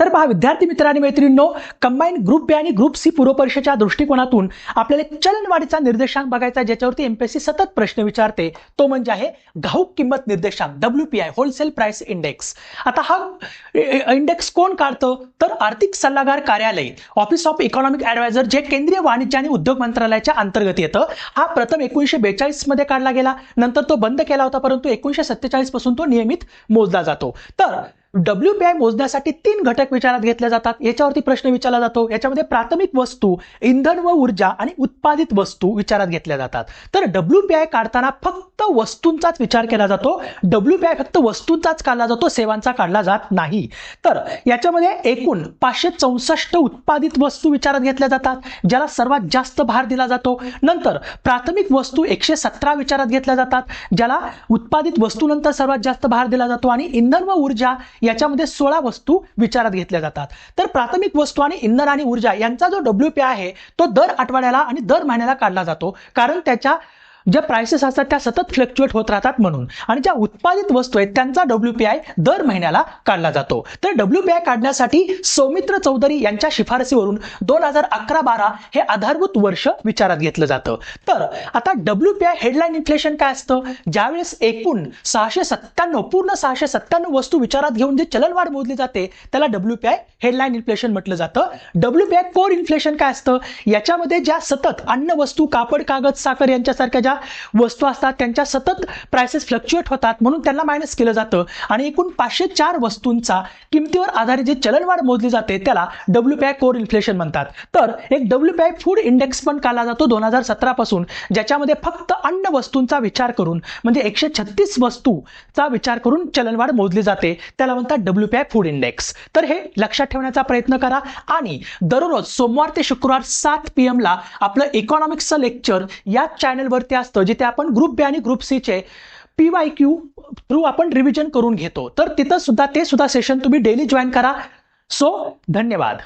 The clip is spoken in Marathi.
तर पहा विद्यार्थी मित्रांनी मैत्रिणींनो कंबाईन ग्रुप बी आणि ग्रुप सी पूर्वपरीक्षेच्या दृष्टिकोनातून आपल्याला एक चलनवाढीचा निर्देशांक बघायचा ज्याच्यावरती एमपीएससी सतत प्रश्न विचारते. तो म्हणजे आहे घाऊक किंमत निर्देशांक W P I wholesale price index आता हा इंडेक्स कोण काढतं? तर आर्थिक सल्लागार कार्यालय ऑफिस ऑफ इकॉनॉमिक ऍडवायझर जे केंद्रीय वाणिज्य आणि उद्योग मंत्रालयाच्या अंतर्गत येतं. हा प्रथम एकोणीशे बेचाळीसमध्ये काढला गेला. नंतर तो बंद केला होता परंतु एकोणीशे सत्तेचाळीसपासून तो नियमित मोजला जातो. तर डब्ल्यू पी आय मोजण्यासाठी तीन घटक विचारात घेतले जातात. याच्यावरती प्रश्न विचारला जातो. याच्यामध्ये प्राथमिक वस्तू इंधन व ऊर्जा आणि उत्पादित वस्तू विचारात घेतल्या जातात. तर डब्ल्यू पी आय काढताना फक्त वस्तूंचाच विचार केला जातो. डब्ल्यू पी आय फक्त वस्तूंचाच काढला जातो सेवांचा काढला जात नाही. तर याच्यामध्ये एकूण पाचशे चौसष्ट उत्पादित वस्तू विचारात घेतल्या जातात ज्याला सर्वात जास्त भार दिला जातो. नंतर प्राथमिक वस्तू एकशे सतरा विचारात घेतल्या जातात ज्याला उत्पादित वस्तूनंतर सर्वात जास्त भार दिला जातो आणि इंधन व ऊर्जा याच्यामध्ये सोळा वस्तू विचारात घेतल्या जातात. तर प्राथमिक वस्तू आणि इंधन आणि ऊर्जा यांचा जो डब्ल्यू पी आहे तो दर आठवड्याला आणि दर महिन्याला काढला जातो. कारण त्याच्या ज्या प्राइसेस असतात त्या सतत फ्लक्च्युएट होत राहतात म्हणून. आणि ज्या उत्पादित वस्तू आहेत त्यांचा डब्ल्यू पी आय दर महिन्याला काढला जातो. तर डब्ल्यू पी आय काढण्यासाठी सौमित्र चौधरी यांच्या शिफारसीवरून दोन हजार अकरा बारा हे आधारभूत वर्ष विचारात घेतलं जातं. तर आता W P I headline inflation काय असतं? ज्यावेळेस एकूण सहाशे सत्त्याण्णव पूर्ण सहाशे सत्त्याण्णव वस्तू विचारात घेऊन जे चलनवाढ मोजली जाते त्याला W P I headline inflation म्हटलं जातं. W P I core inflation काय असतं? याच्यामध्ये ज्या सतत अन्न वस्तू कापड कागद साखर यांच्यासारख्या ज्या वस्तू असतात त्यांच्या सतत प्राइसेस फ्लक्च्युएट होतात म्हणून त्यांना मायनस केलं जातं. आणि एकूण पाचशे चार वस्तूंचा किमतीवर आधारित जे चलनवाढ मोजली जाते त्याला W P I core inflation म्हणतात. तर एक W P I food index पण काढला जातो दोन हजार सतरा पासून ज्याच्यामध्ये फक्त अन्न वस्तूंचा विचार करून म्हणजे एकशे छत्तीस वस्तूचा विचार करून चलनवाढ मोजली जाते. त्याला म्हणतात W P I food index तर हे लक्षात ठेवण्याचा प्रयत्न करा. आणि दररोज सोमवार ते शुक्रवार सात पी एमला आपलं इकॉनॉमिक्सचं लेक्चर या चॅनलवरती असतं जिथे आपण ग्रुप बी आणि ग्रुप सीचे पी वाय क्यू थ्रू आपण रिव्हिजन करून घेतो. तर तिथं सुद्धा ते सुद्धा सेशन तुम्ही डेली जॉईन करा. सो धन्यवाद.